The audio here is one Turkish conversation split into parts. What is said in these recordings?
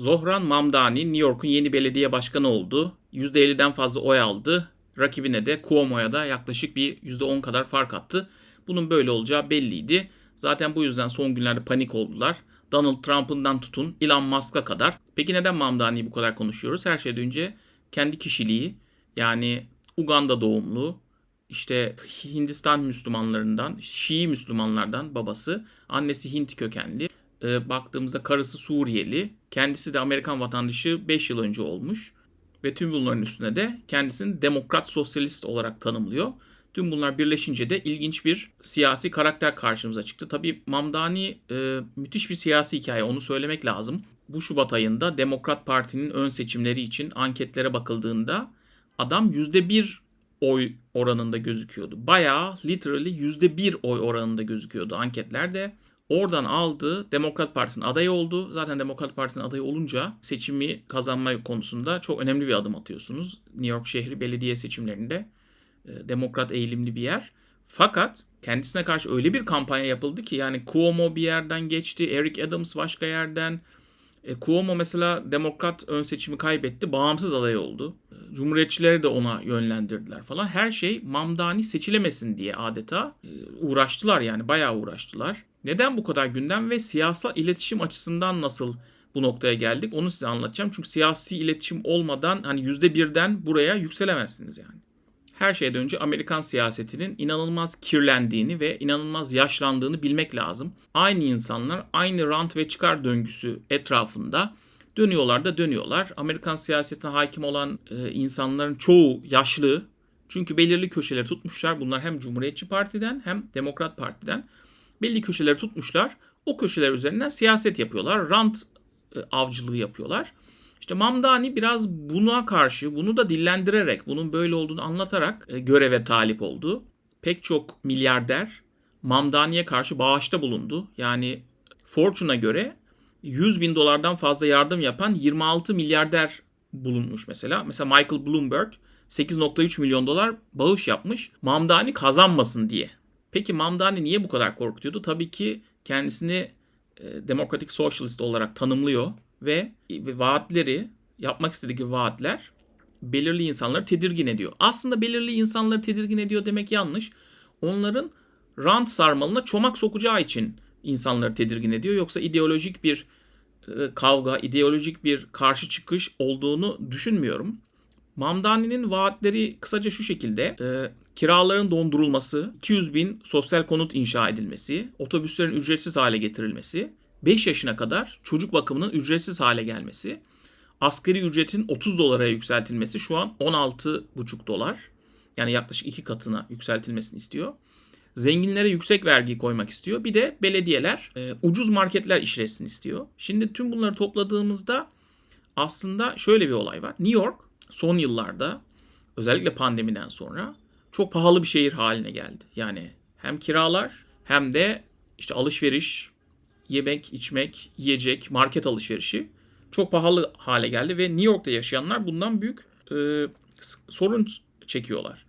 Zohran Mamdani New York'un yeni belediye başkanı oldu. %50'den fazla oy aldı. Rakibine de Cuomo'ya da yaklaşık bir %10 kadar fark attı. Bunun böyle olacağı belliydi. Zaten bu yüzden son günlerde panik oldular. Donald Trump'ından tutun Elon Musk'a kadar. Peki neden Mamdani'yi bu kadar konuşuyoruz? Her şeyden önce kendi kişiliği yani Uganda doğumlu, işte Hindistan Müslümanlarından, Şii Müslümanlardan babası, annesi Hint kökenli. E, baktığımızda karısı Suriyeli, kendisi de Amerikan vatandaşı 5 yıl önce olmuş. Ve tüm bunların üstüne de kendisini demokrat sosyalist olarak tanımlıyor. Tüm bunlar birleşince de ilginç bir siyasi karakter karşımıza çıktı. Tabii Mamdani e, müthiş bir siyasi hikaye onu söylemek lazım. Bu Şubat ayında Demokrat Parti'nin ön seçimleri için anketlere bakıldığında adam %1 oy oranında gözüküyordu. Bayağı literally %1 oy oranında gözüküyordu anketlerde. Oradan aldı Demokrat Parti'nin adayı oldu. Zaten Demokrat Parti'nin adayı olunca seçimi kazanma konusunda çok önemli bir adım atıyorsunuz. New York şehri belediye seçimlerinde e, demokrat eğilimli bir yer. Fakat kendisine karşı öyle bir kampanya yapıldı ki yani Cuomo bir yerden geçti, Eric Adams başka yerden. E, Cuomo mesela demokrat ön seçimi kaybetti, bağımsız aday oldu. E, Cumhuriyetçileri de ona yönlendirdiler falan. Her şey Mamdani seçilemesin diye adeta e, uğraştılar yani bayağı uğraştılar. Neden bu kadar gündem ve siyasal iletişim açısından nasıl bu noktaya geldik onu size anlatacağım. Çünkü siyasi iletişim olmadan hani yüzde birden buraya yükselemezsiniz yani her şeyden önce Amerikan siyasetinin inanılmaz kirlendiğini ve inanılmaz yaşlandığını bilmek lazım. Aynı insanlar aynı rant ve çıkar döngüsü etrafında dönüyorlar da dönüyorlar. Amerikan siyasetine hakim olan e, insanların çoğu yaşlı. Çünkü belirli köşeleri tutmuşlar. Bunlar hem Cumhuriyetçi Parti'den hem Demokrat Parti'den belli köşeleri tutmuşlar. O köşeler üzerinden siyaset yapıyorlar. Rant e, avcılığı yapıyorlar. İşte Mamdani biraz buna karşı bunu da dillendirerek, bunun böyle olduğunu anlatarak e, göreve talip oldu. Pek çok milyarder Mamdani'ye karşı bağışta bulundu. Yani Fortune'a göre 100 bin dolardan fazla yardım yapan 26 milyarder bulunmuş mesela. Mesela Michael Bloomberg 8.3 milyon dolar bağış yapmış Mamdani kazanmasın diye. Peki Mamdani niye bu kadar korkutuyordu? Tabii ki kendisini e, demokratik socialist olarak tanımlıyor ve vaatleri yapmak istediği vaatler belirli insanları tedirgin ediyor. Aslında belirli insanları tedirgin ediyor demek yanlış. Onların rant sarmalına çomak sokacağı için insanları tedirgin ediyor. Yoksa ideolojik bir e, kavga, ideolojik bir karşı çıkış olduğunu düşünmüyorum. Mamdani'nin vaatleri kısaca şu şekilde. E, kiraların dondurulması, 200 bin sosyal konut inşa edilmesi, otobüslerin ücretsiz hale getirilmesi, 5 yaşına kadar çocuk bakımının ücretsiz hale gelmesi, asgari ücretin 30 dolara yükseltilmesi şu an 16,5 dolar. Yani yaklaşık iki katına yükseltilmesini istiyor. Zenginlere yüksek vergi koymak istiyor. Bir de belediyeler e, ucuz marketler işletsin istiyor. Şimdi tüm bunları topladığımızda aslında şöyle bir olay var. New York son yıllarda özellikle pandemiden sonra çok pahalı bir şehir haline geldi. Yani hem kiralar hem de işte alışveriş, yemek, içmek, yiyecek, market alışverişi çok pahalı hale geldi ve New York'ta yaşayanlar bundan büyük e, sorun çekiyorlar.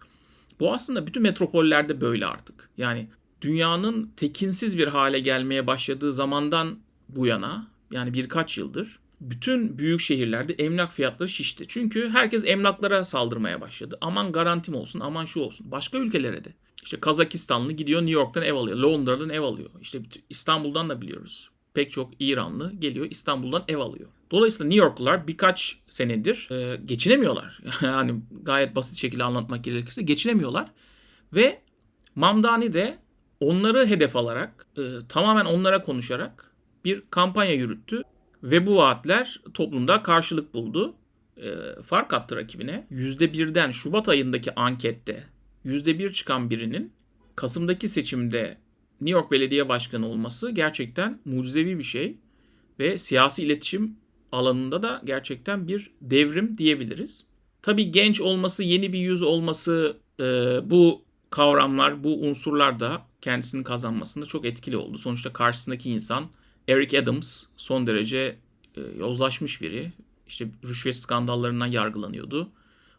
Bu aslında bütün metropollerde böyle artık. Yani dünyanın tekinsiz bir hale gelmeye başladığı zamandan bu yana yani birkaç yıldır bütün büyük şehirlerde emlak fiyatları şişti. Çünkü herkes emlaklara saldırmaya başladı. Aman garantim olsun, aman şu olsun. Başka ülkelere de. İşte Kazakistanlı gidiyor New York'tan ev alıyor. Londra'dan ev alıyor. İşte İstanbul'dan da biliyoruz. Pek çok İranlı geliyor İstanbul'dan ev alıyor. Dolayısıyla New Yorklular birkaç senedir e, geçinemiyorlar. yani gayet basit şekilde anlatmak gerekirse geçinemiyorlar. Ve Mamdani de onları hedef alarak, e, tamamen onlara konuşarak bir kampanya yürüttü. Ve bu vaatler toplumda karşılık buldu. E, fark attı rakibine. %1'den Şubat ayındaki ankette %1 çıkan birinin Kasım'daki seçimde New York Belediye Başkanı olması gerçekten mucizevi bir şey. Ve siyasi iletişim alanında da gerçekten bir devrim diyebiliriz. Tabii genç olması, yeni bir yüz olması e, bu kavramlar, bu unsurlar da kendisinin kazanmasında çok etkili oldu. Sonuçta karşısındaki insan Eric Adams son derece e, yozlaşmış biri. İşte rüşvet skandallarından yargılanıyordu.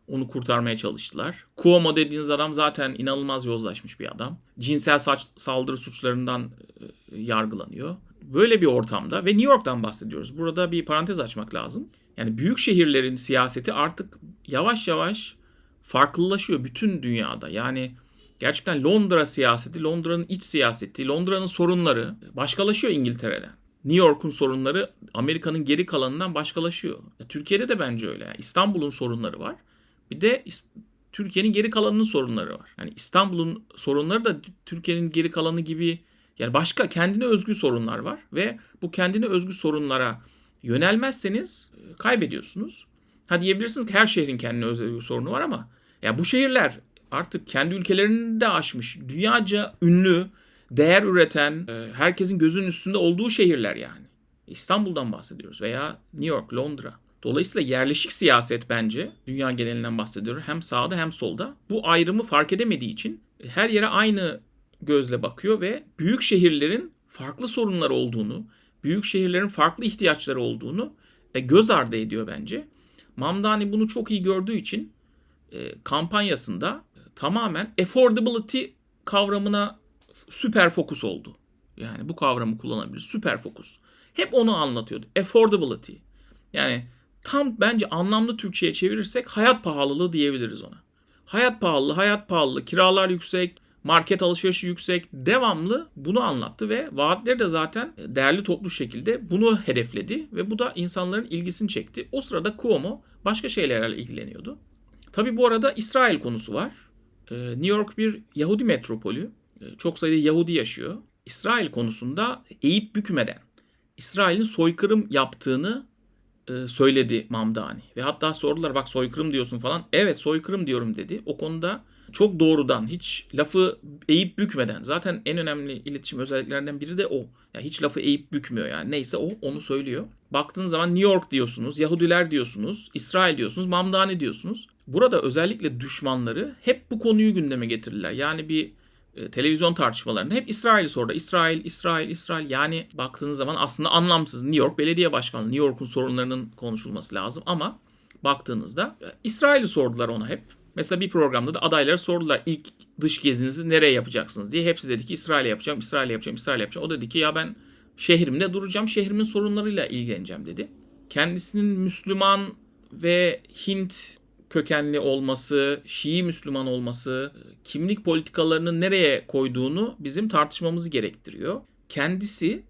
Onu kurtarmaya çalıştılar. Cuomo dediğiniz adam zaten inanılmaz yozlaşmış bir adam. Cinsel saç, saldırı suçlarından e, yargılanıyor. böyle bir ortamda ve New York'tan bahsediyoruz. Burada bir parantez açmak lazım. Yani büyük şehirlerin siyaseti artık yavaş yavaş farklılaşıyor bütün dünyada. Yani gerçekten Londra siyaseti, Londra'nın iç siyaseti, Londra'nın sorunları başkalaşıyor İngiltere'den. New York'un sorunları Amerika'nın geri kalanından başkalaşıyor. Türkiye'de de bence öyle. İstanbul'un sorunları var. Bir de Türkiye'nin geri kalanının sorunları var. Yani İstanbul'un sorunları da Türkiye'nin geri kalanı gibi yani başka kendine özgü sorunlar var ve bu kendine özgü sorunlara yönelmezseniz e, kaybediyorsunuz. Ha diyebilirsiniz ki her şehrin kendine özgü sorunu var ama ya bu şehirler artık kendi ülkelerini de aşmış. Dünyaca ünlü, değer üreten, e, herkesin gözünün üstünde olduğu şehirler yani. İstanbul'dan bahsediyoruz veya New York, Londra. Dolayısıyla yerleşik siyaset bence dünya genelinden bahsediyorum. Hem sağda hem solda. Bu ayrımı fark edemediği için her yere aynı gözle bakıyor ve büyük şehirlerin farklı sorunlar olduğunu, büyük şehirlerin farklı ihtiyaçları olduğunu e, göz ardı ediyor bence. Mamdani bunu çok iyi gördüğü için e, kampanyasında tamamen affordability kavramına süper fokus oldu. Yani bu kavramı kullanabilir. Süper fokus. Hep onu anlatıyordu. Affordability. Yani tam bence anlamlı Türkçe'ye çevirirsek hayat pahalılığı diyebiliriz ona. Hayat pahalı, hayat pahalı, kiralar yüksek, market alışverişi yüksek, devamlı bunu anlattı ve vaatleri de zaten değerli toplu şekilde bunu hedefledi ve bu da insanların ilgisini çekti. O sırada Cuomo başka şeylerle ilgileniyordu. Tabi bu arada İsrail konusu var. Ee, New York bir Yahudi metropolü. Ee, çok sayıda Yahudi yaşıyor. İsrail konusunda eğip bükmeden İsrail'in soykırım yaptığını e, söyledi Mamdani. Ve hatta sordular bak soykırım diyorsun falan. Evet soykırım diyorum dedi. O konuda çok doğrudan hiç lafı eğip bükmeden zaten en önemli iletişim özelliklerinden biri de o. Yani hiç lafı eğip bükmüyor yani. Neyse o onu söylüyor. Baktığınız zaman New York diyorsunuz, Yahudiler diyorsunuz, İsrail diyorsunuz, Mamdani diyorsunuz. Burada özellikle düşmanları hep bu konuyu gündeme getirirler. Yani bir e, televizyon tartışmalarında hep İsrail sordu. İsrail, İsrail, İsrail. Yani baktığınız zaman aslında anlamsız. New York Belediye Başkanlığı, New York'un sorunlarının konuşulması lazım ama baktığınızda e, İsrail'i sordular ona hep. Mesela bir programda da adaylara sordular ilk dış gezinizi nereye yapacaksınız diye. Hepsi dedi ki İsrail'e yapacağım, İsrail'e yapacağım, İsrail'e yapacağım. O dedi ki ya ben şehrimde duracağım, şehrimin sorunlarıyla ilgileneceğim dedi. Kendisinin Müslüman ve Hint kökenli olması, Şii Müslüman olması, kimlik politikalarını nereye koyduğunu bizim tartışmamızı gerektiriyor. Kendisi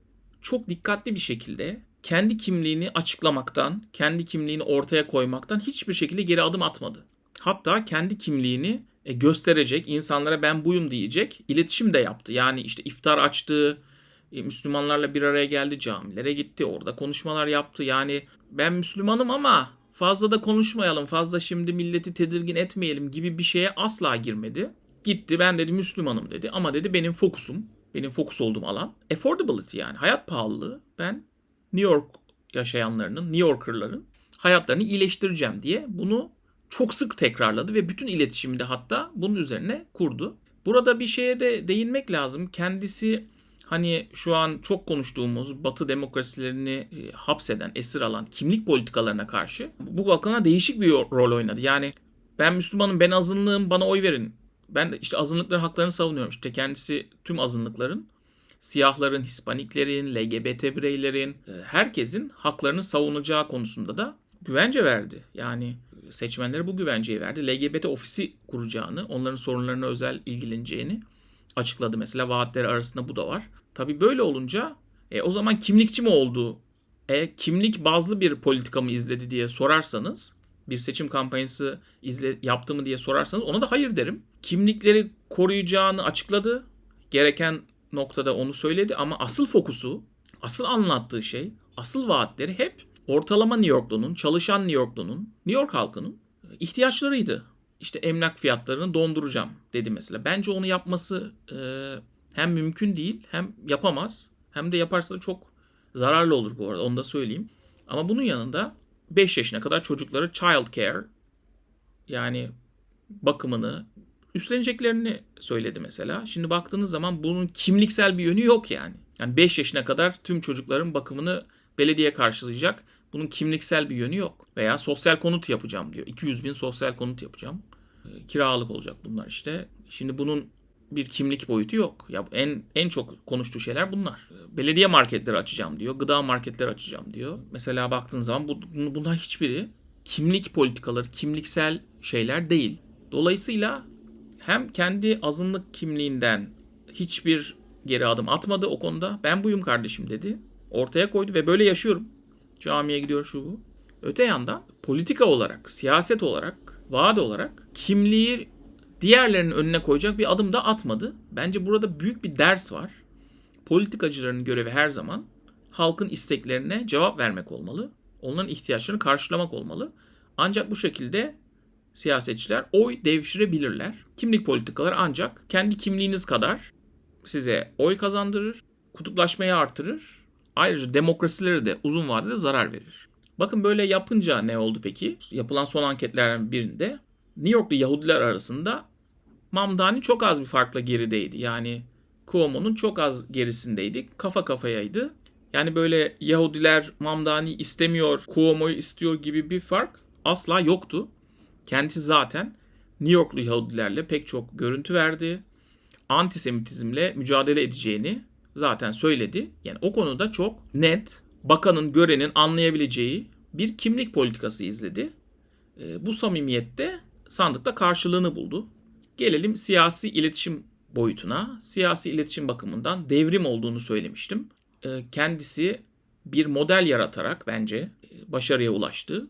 çok dikkatli bir şekilde kendi kimliğini açıklamaktan, kendi kimliğini ortaya koymaktan hiçbir şekilde geri adım atmadı. Hatta kendi kimliğini e, gösterecek, insanlara ben buyum diyecek iletişim de yaptı. Yani işte iftar açtı, Müslümanlarla bir araya geldi, camilere gitti, orada konuşmalar yaptı. Yani ben Müslümanım ama fazla da konuşmayalım, fazla şimdi milleti tedirgin etmeyelim gibi bir şeye asla girmedi. Gitti ben dedi Müslümanım dedi ama dedi benim fokusum, benim fokus olduğum alan affordability yani hayat pahalılığı. Ben New York yaşayanlarının, New Yorker'ların hayatlarını iyileştireceğim diye bunu çok sık tekrarladı ve bütün iletişimi de hatta bunun üzerine kurdu. Burada bir şeye de değinmek lazım. Kendisi hani şu an çok konuştuğumuz Batı demokrasilerini e, hapseden, esir alan kimlik politikalarına karşı bu bakıma değişik bir rol oynadı. Yani ben Müslümanım, ben azınlığım, bana oy verin. Ben işte azınlıkların haklarını savunuyorum. İşte kendisi tüm azınlıkların, siyahların, hispaniklerin, LGBT bireylerin, e, herkesin haklarını savunacağı konusunda da güvence verdi. Yani seçmenlere bu güvenceyi verdi. LGBT ofisi kuracağını, onların sorunlarına özel ilgileneceğini açıkladı mesela. Vaatleri arasında bu da var. Tabii böyle olunca e, o zaman kimlikçi mi oldu? E, kimlik bazlı bir politika mı izledi diye sorarsanız bir seçim kampanyası izle, yaptı mı diye sorarsanız ona da hayır derim. Kimlikleri koruyacağını açıkladı. Gereken noktada onu söyledi ama asıl fokusu, asıl anlattığı şey, asıl vaatleri hep ortalama New Yorklu'nun, çalışan New Yorklu'nun, New York halkının ihtiyaçlarıydı. İşte emlak fiyatlarını donduracağım dedi mesela. Bence onu yapması e, hem mümkün değil hem yapamaz. Hem de yaparsa da çok zararlı olur bu arada onu da söyleyeyim. Ama bunun yanında 5 yaşına kadar çocuklara child care yani bakımını üstleneceklerini söyledi mesela. Şimdi baktığınız zaman bunun kimliksel bir yönü yok yani. Yani 5 yaşına kadar tüm çocukların bakımını belediye karşılayacak. Bunun kimliksel bir yönü yok. Veya sosyal konut yapacağım diyor. 200 bin sosyal konut yapacağım. Kiralık olacak bunlar işte. Şimdi bunun bir kimlik boyutu yok. Ya en en çok konuştuğu şeyler bunlar. Belediye marketleri açacağım diyor. Gıda marketleri açacağım diyor. Mesela baktığın zaman bu, bunlar hiçbiri kimlik politikaları, kimliksel şeyler değil. Dolayısıyla hem kendi azınlık kimliğinden hiçbir geri adım atmadı o konuda. Ben buyum kardeşim dedi. Ortaya koydu ve böyle yaşıyorum. Camiye gidiyor şu bu. Öte yandan politika olarak, siyaset olarak, vaat olarak kimliği diğerlerinin önüne koyacak bir adım da atmadı. Bence burada büyük bir ders var. Politikacıların görevi her zaman halkın isteklerine cevap vermek olmalı. Onların ihtiyaçlarını karşılamak olmalı. Ancak bu şekilde siyasetçiler oy devşirebilirler. Kimlik politikaları ancak kendi kimliğiniz kadar size oy kazandırır, kutuplaşmayı artırır. Ayrıca demokrasilere de uzun vadede zarar verir. Bakın böyle yapınca ne oldu peki? Yapılan son anketlerden birinde New Yorklu Yahudiler arasında Mamdani çok az bir farkla gerideydi. Yani Cuomo'nun çok az gerisindeydi. Kafa kafayaydı. Yani böyle Yahudiler Mamdani istemiyor, Cuomo'yu istiyor gibi bir fark asla yoktu. Kendisi zaten New Yorklu Yahudilerle pek çok görüntü verdi. Antisemitizmle mücadele edeceğini zaten söyledi. Yani o konuda çok net, bakanın, görenin anlayabileceği bir kimlik politikası izledi. E, bu samimiyette sandıkta karşılığını buldu. Gelelim siyasi iletişim boyutuna. Siyasi iletişim bakımından devrim olduğunu söylemiştim. E, kendisi bir model yaratarak bence e, başarıya ulaştı.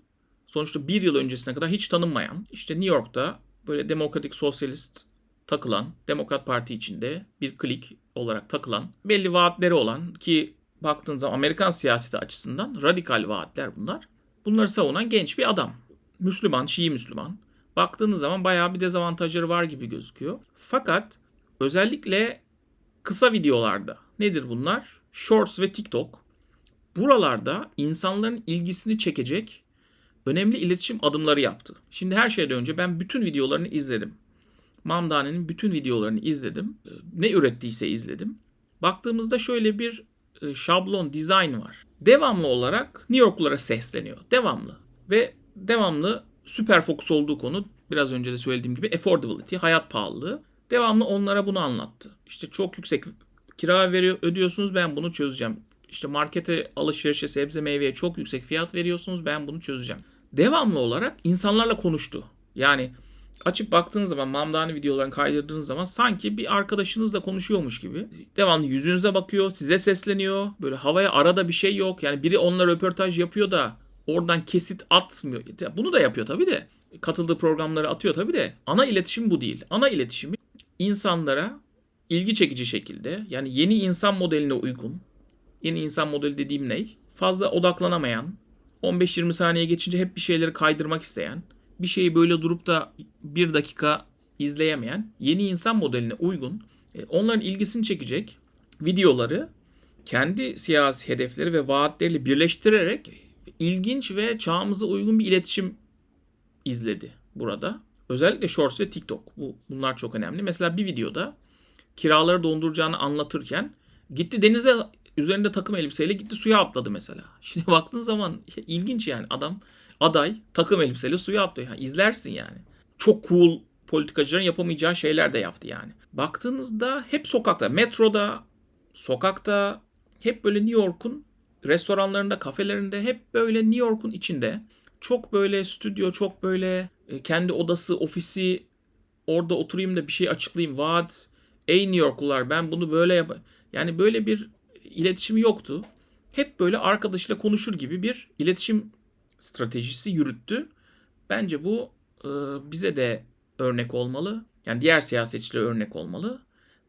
Sonuçta bir yıl öncesine kadar hiç tanınmayan, işte New York'ta böyle demokratik sosyalist takılan, Demokrat Parti içinde bir klik olarak takılan, belli vaatleri olan ki baktığınız zaman Amerikan siyaseti açısından radikal vaatler bunlar. Bunları savunan genç bir adam. Müslüman, Şii Müslüman. Baktığınız zaman bayağı bir dezavantajları var gibi gözüküyor. Fakat özellikle kısa videolarda nedir bunlar? Shorts ve TikTok. Buralarda insanların ilgisini çekecek önemli iletişim adımları yaptı. Şimdi her şeyden önce ben bütün videolarını izledim. Mamdani'nin bütün videolarını izledim. Ne ürettiyse izledim. Baktığımızda şöyle bir e, şablon, dizayn var. Devamlı olarak New Yorklulara sesleniyor. Devamlı. Ve devamlı süper fokus olduğu konu biraz önce de söylediğim gibi affordability, hayat pahalılığı. Devamlı onlara bunu anlattı. İşte çok yüksek kira veriyor, ödüyorsunuz ben bunu çözeceğim. İşte markete alışverişe sebze meyveye çok yüksek fiyat veriyorsunuz ben bunu çözeceğim. Devamlı olarak insanlarla konuştu. Yani açıp baktığınız zaman Mamdani videolarını kaydırdığınız zaman sanki bir arkadaşınızla konuşuyormuş gibi. Devamlı yüzünüze bakıyor, size sesleniyor. Böyle havaya arada bir şey yok. Yani biri onunla röportaj yapıyor da oradan kesit atmıyor. Bunu da yapıyor tabii de. Katıldığı programları atıyor tabii de. Ana iletişim bu değil. Ana iletişimi insanlara ilgi çekici şekilde yani yeni insan modeline uygun. Yeni insan modeli dediğim ne? Fazla odaklanamayan, 15-20 saniye geçince hep bir şeyleri kaydırmak isteyen, bir şeyi böyle durup da bir dakika izleyemeyen yeni insan modeline uygun, e, onların ilgisini çekecek videoları kendi siyasi hedefleri ve vaatleriyle birleştirerek ilginç ve çağımıza uygun bir iletişim izledi burada. Özellikle Shorts ve TikTok. Bu, bunlar çok önemli. Mesela bir videoda kiraları donduracağını anlatırken gitti denize üzerinde takım elbiseyle gitti suya atladı mesela. Şimdi baktığın zaman ilginç yani adam aday takım elbiseyle suya atlıyor. Yani izlersin yani. Çok cool politikacıların yapamayacağı şeyler de yaptı yani. Baktığınızda hep sokakta, metroda, sokakta hep böyle New York'un restoranlarında, kafelerinde hep böyle New York'un içinde çok böyle stüdyo, çok böyle e, kendi odası, ofisi orada oturayım da bir şey açıklayayım. Vaat, ey New Yorklular ben bunu böyle yap. Yani böyle bir iletişimi yoktu. Hep böyle arkadaşıyla konuşur gibi bir iletişim stratejisi yürüttü. Bence bu e, bize de örnek olmalı. Yani diğer siyasetçilere örnek olmalı.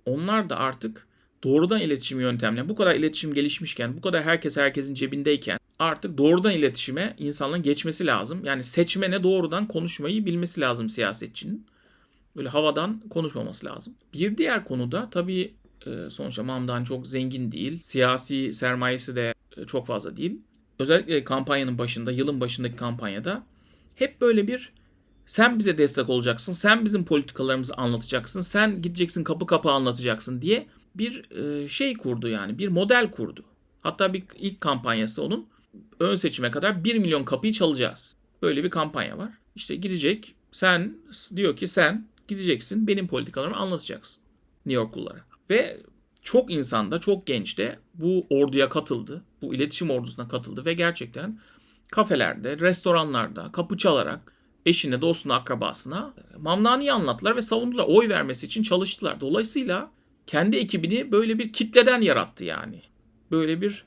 Onlar da artık doğrudan iletişim yöntemleri bu kadar iletişim gelişmişken, bu kadar herkes herkesin cebindeyken artık doğrudan iletişime insanların geçmesi lazım. Yani seçmene doğrudan konuşmayı bilmesi lazım siyasetçinin. Böyle havadan konuşmaması lazım. Bir diğer konuda tabii e, sonuçta Mamdan çok zengin değil. Siyasi sermayesi de e, çok fazla değil. Özellikle kampanyanın başında, yılın başındaki kampanyada hep böyle bir sen bize destek olacaksın, sen bizim politikalarımızı anlatacaksın, sen gideceksin kapı kapı anlatacaksın diye bir şey kurdu yani, bir model kurdu. Hatta bir ilk kampanyası onun ön seçime kadar 1 milyon kapıyı çalacağız. Böyle bir kampanya var. İşte gidecek, sen diyor ki sen gideceksin benim politikalarımı anlatacaksın. New Yorklulara. Ve çok insan da çok genç de bu orduya katıldı. Bu iletişim ordusuna katıldı ve gerçekten kafelerde, restoranlarda kapı çalarak eşine, dostuna, akrabasına Mamdani'yi anlattılar ve savundular. Oy vermesi için çalıştılar. Dolayısıyla kendi ekibini böyle bir kitleden yarattı yani. Böyle bir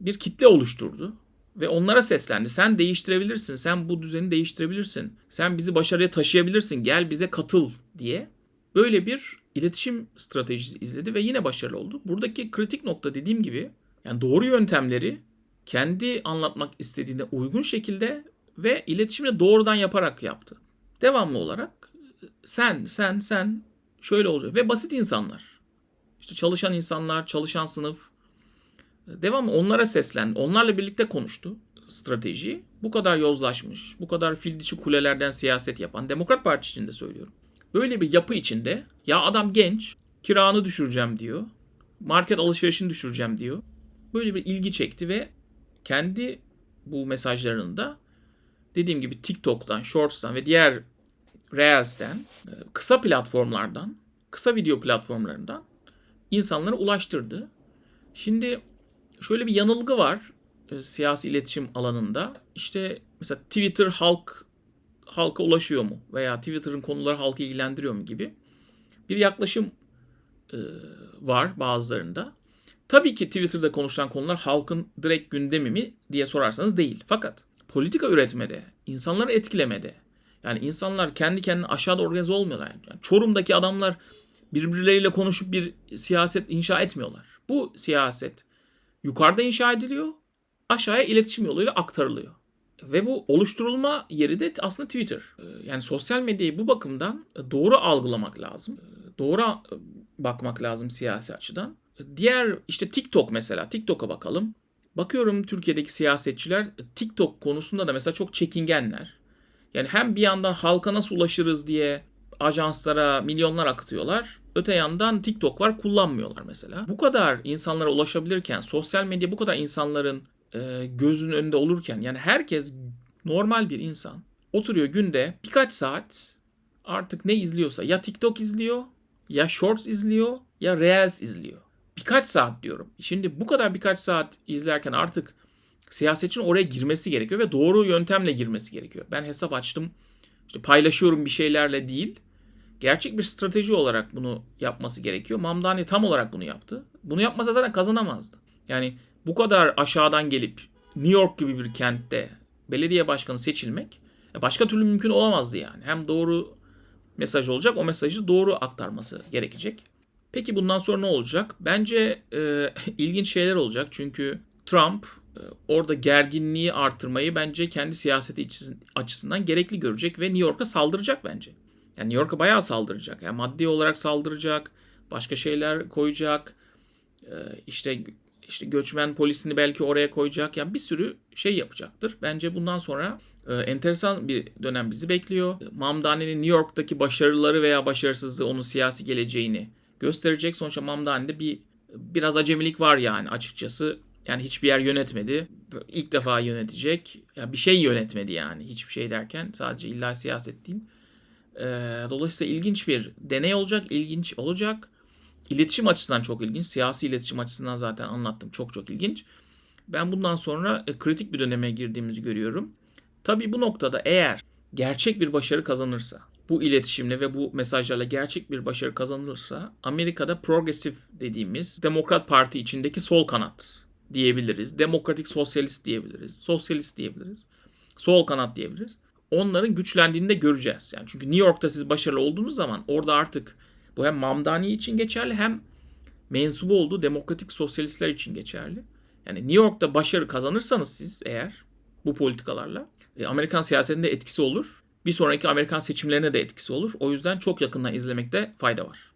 bir kitle oluşturdu ve onlara seslendi. Sen değiştirebilirsin. Sen bu düzeni değiştirebilirsin. Sen bizi başarıya taşıyabilirsin. Gel bize katıl diye. Böyle bir iletişim stratejisi izledi ve yine başarılı oldu. Buradaki kritik nokta dediğim gibi yani doğru yöntemleri kendi anlatmak istediğine uygun şekilde ve iletişimle doğrudan yaparak yaptı. Devamlı olarak sen, sen, sen şöyle olacak ve basit insanlar. İşte çalışan insanlar, çalışan sınıf. Devamlı onlara seslendi. Onlarla birlikte konuştu strateji. Bu kadar yozlaşmış, bu kadar fil dişi kulelerden siyaset yapan Demokrat Parti için de söylüyorum. Böyle bir yapı içinde ya adam genç, kiranı düşüreceğim diyor. Market alışverişini düşüreceğim diyor. Böyle bir ilgi çekti ve kendi bu mesajlarını da dediğim gibi TikTok'tan, Shorts'tan ve diğer Reels'ten, kısa platformlardan, kısa video platformlarından insanlara ulaştırdı. Şimdi şöyle bir yanılgı var e, siyasi iletişim alanında. İşte mesela Twitter halk halka ulaşıyor mu veya Twitter'ın konuları halkı ilgilendiriyor mu gibi bir yaklaşım e, var bazılarında. Tabii ki Twitter'da konuşulan konular halkın direkt gündemi mi diye sorarsanız değil. Fakat politika üretmede, insanları etkilemede, yani insanlar kendi kendine aşağıda organize olmuyorlar. Yani Çorum'daki adamlar birbirleriyle konuşup bir siyaset inşa etmiyorlar. Bu siyaset yukarıda inşa ediliyor, aşağıya iletişim yoluyla aktarılıyor. Ve bu oluşturulma yeri de aslında Twitter. Ee, yani sosyal medyayı bu bakımdan doğru algılamak lazım. Ee, doğru e, bakmak lazım siyasi açıdan. Diğer işte TikTok mesela. TikTok'a bakalım. Bakıyorum Türkiye'deki siyasetçiler TikTok konusunda da mesela çok çekingenler. Yani hem bir yandan halka nasıl ulaşırız diye ajanslara milyonlar akıtıyorlar. Öte yandan TikTok var kullanmıyorlar mesela. Bu kadar insanlara ulaşabilirken, sosyal medya bu kadar insanların e, gözünün önünde olurken yani herkes normal bir insan oturuyor günde birkaç saat artık ne izliyorsa ya TikTok izliyor ya Shorts izliyor ya Reels izliyor. Birkaç saat diyorum. Şimdi bu kadar birkaç saat izlerken artık siyasetçinin oraya girmesi gerekiyor ve doğru yöntemle girmesi gerekiyor. Ben hesap açtım. İşte paylaşıyorum bir şeylerle değil. Gerçek bir strateji olarak bunu yapması gerekiyor. Mamdani tam olarak bunu yaptı. Bunu yapmasa zaten kazanamazdı. Yani bu kadar aşağıdan gelip New York gibi bir kentte belediye başkanı seçilmek e, başka türlü mümkün olamazdı yani. Hem doğru mesaj olacak, o mesajı doğru aktarması gerekecek. Peki bundan sonra ne olacak? Bence e, ilginç şeyler olacak çünkü Trump e, orada gerginliği artırmayı bence kendi siyaseti açısından gerekli görecek ve New York'a saldıracak bence. Yani New York'a bayağı saldıracak. Yani maddi olarak saldıracak, başka şeyler koyacak. E, işte işte göçmen polisini belki oraya koyacak. Yani bir sürü şey yapacaktır. Bence bundan sonra e, enteresan bir dönem bizi bekliyor. Mamdani'nin New York'taki başarıları veya başarısızlığı onun siyasi geleceğini gösterecek. Sonuçta Mamdani'de bir biraz acemilik var yani açıkçası. Yani hiçbir yer yönetmedi. İlk defa yönetecek. Ya bir şey yönetmedi yani. Hiçbir şey derken sadece illa siyaset değil. Ee, dolayısıyla ilginç bir deney olacak, ilginç olacak. İletişim açısından çok ilginç. Siyasi iletişim açısından zaten anlattım. Çok çok ilginç. Ben bundan sonra e, kritik bir döneme girdiğimizi görüyorum. Tabii bu noktada eğer gerçek bir başarı kazanırsa, bu iletişimle ve bu mesajlarla gerçek bir başarı kazanılırsa Amerika'da progresif dediğimiz Demokrat Parti içindeki sol kanat diyebiliriz. Demokratik sosyalist diyebiliriz. Sosyalist diyebiliriz. Sol kanat diyebiliriz. Onların güçlendiğini de göreceğiz. Yani çünkü New York'ta siz başarılı olduğunuz zaman orada artık bu hem Mamdani için geçerli hem mensubu olduğu demokratik sosyalistler için geçerli. Yani New York'ta başarı kazanırsanız siz eğer bu politikalarla e, Amerikan siyasetinde etkisi olur. Bir sonraki Amerikan seçimlerine de etkisi olur. O yüzden çok yakından izlemekte fayda var.